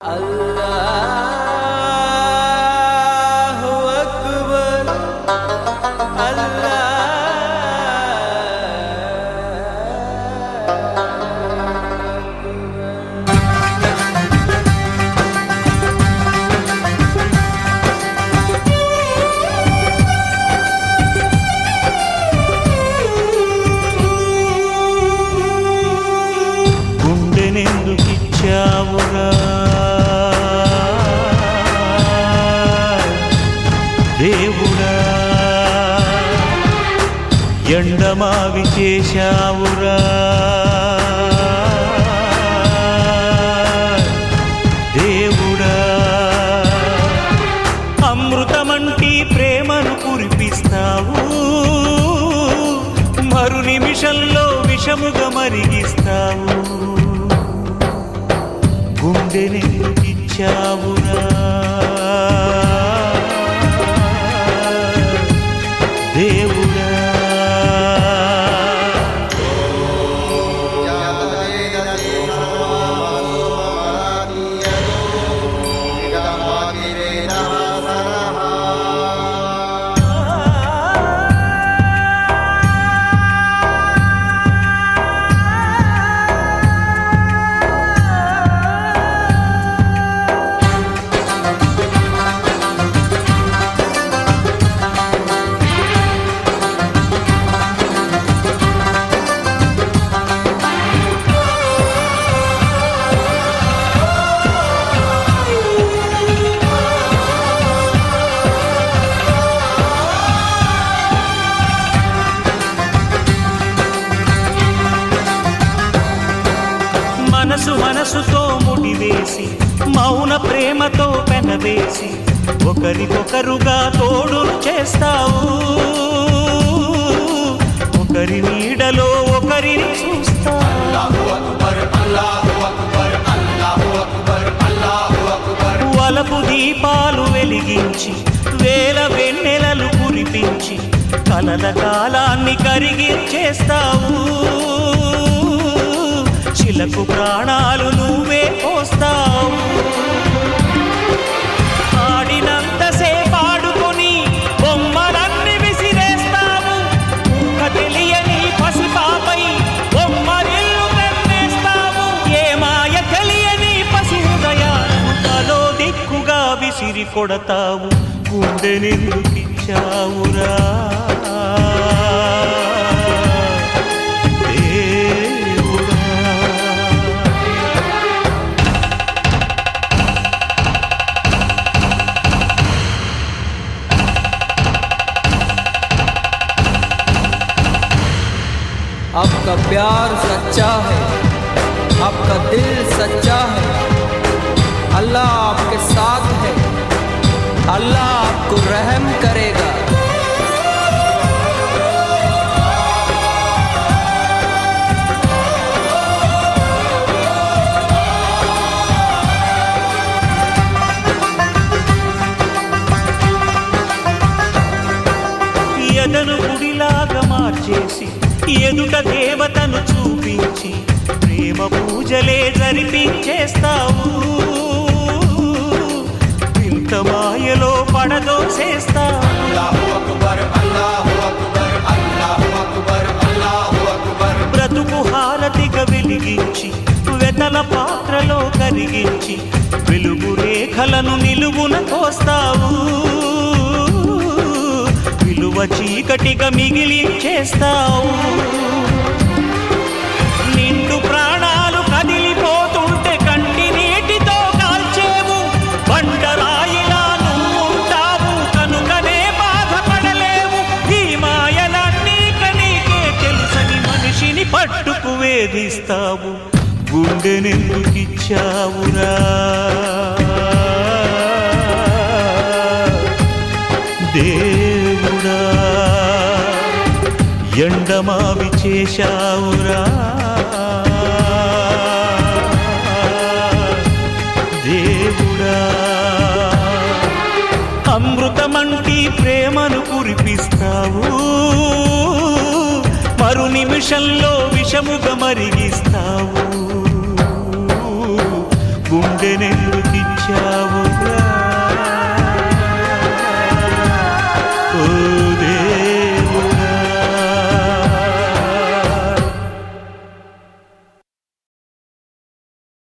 అల్లాహు అక్బర్. గుండెనెందుకిచ్చావురా? ఎండమావి చేశావురా. దేవుడా అమృతమంటి ప్రేమను కురిపిస్తావు. మరు నిమిషంలో విషముగా మరిగిస్తావు. గుండెని ఇచ్చావురా. మనసు మనసుతో ముడివేసి మౌన ప్రేమతో పెనవేసి ఒకరికొకరుగా తోడు చేస్తావు. ఒకరి నీడలో ఒకరిని చూస్తావు. వలపు దీపాలు వెలిగించి వేల వెన్నెలలు కురిపించి కలల కాలాన్ని కరిగించేస్తావు పక్షులకు ప్రాణాలు నువ్వే పోస్తావు. ఆడినంతసేపు ఆడుకొని బొమ్మలన్నీ విసిరేస్తావు. ఊహ తెలియని పసిపాపై బొమ్మరిల్లు తెమ్మేస్తావు ఏ మాయ తెలియని పసి హృదయాలను తలో దిక్కుగా విసిరి కొడతావు. గుండె నిందుకిచ్చావురా आपका प्यार सच्चा है आपका दिल सच्चा है अल्लाह आपके साथ है अल्लाह आपको रहम करेगा ఎదను గుడిలాగా మార్చేసి ఎదుట దేవతను చూపించి ప్రేమ పూజలే జరిపించేస్తావు. ఇంత మాయలో పడదోసేస్తావు. బ్రతుకు హారతిగా వెలిగించి వెతల పాత్రలో కరిగించి వెలుగు రేఖలను నిలువున కోస్తావు. చీకటిగా మిగిలించేస్తావు. నిండు ప్రాణాలు కదిలిపోతుంటే కంటి నీటితో కాల్చేవు. బండరాయిలా నువ్వు ఉంటావు కనుకనే బాధపడలేవు. ఈ మాయలన్నీ కనీకే తెలుసని మనిషిని పట్టుకు వేధిస్తావు. గుండెనెందుకిచ్చావురా దే ఎండమావి చేశావురా. దేవుడా. అమృతమంటి ప్రేమను కురిపిస్తావు. మరు నిమిషంలో విషముగా మరిగిస్తావు. గుండె నెల్లు